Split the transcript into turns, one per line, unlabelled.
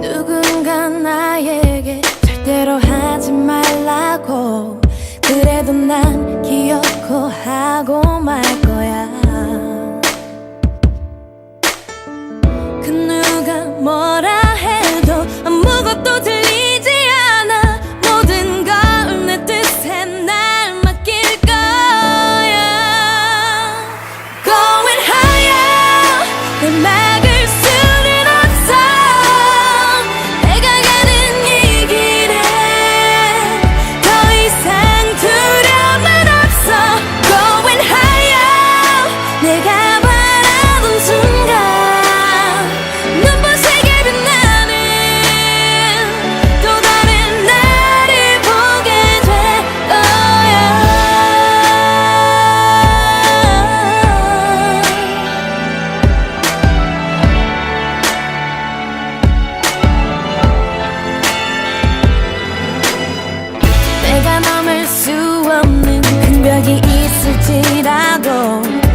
누군가 나에게 절대로 하지 말라고. 그래도 난 기억 적이 있을지라도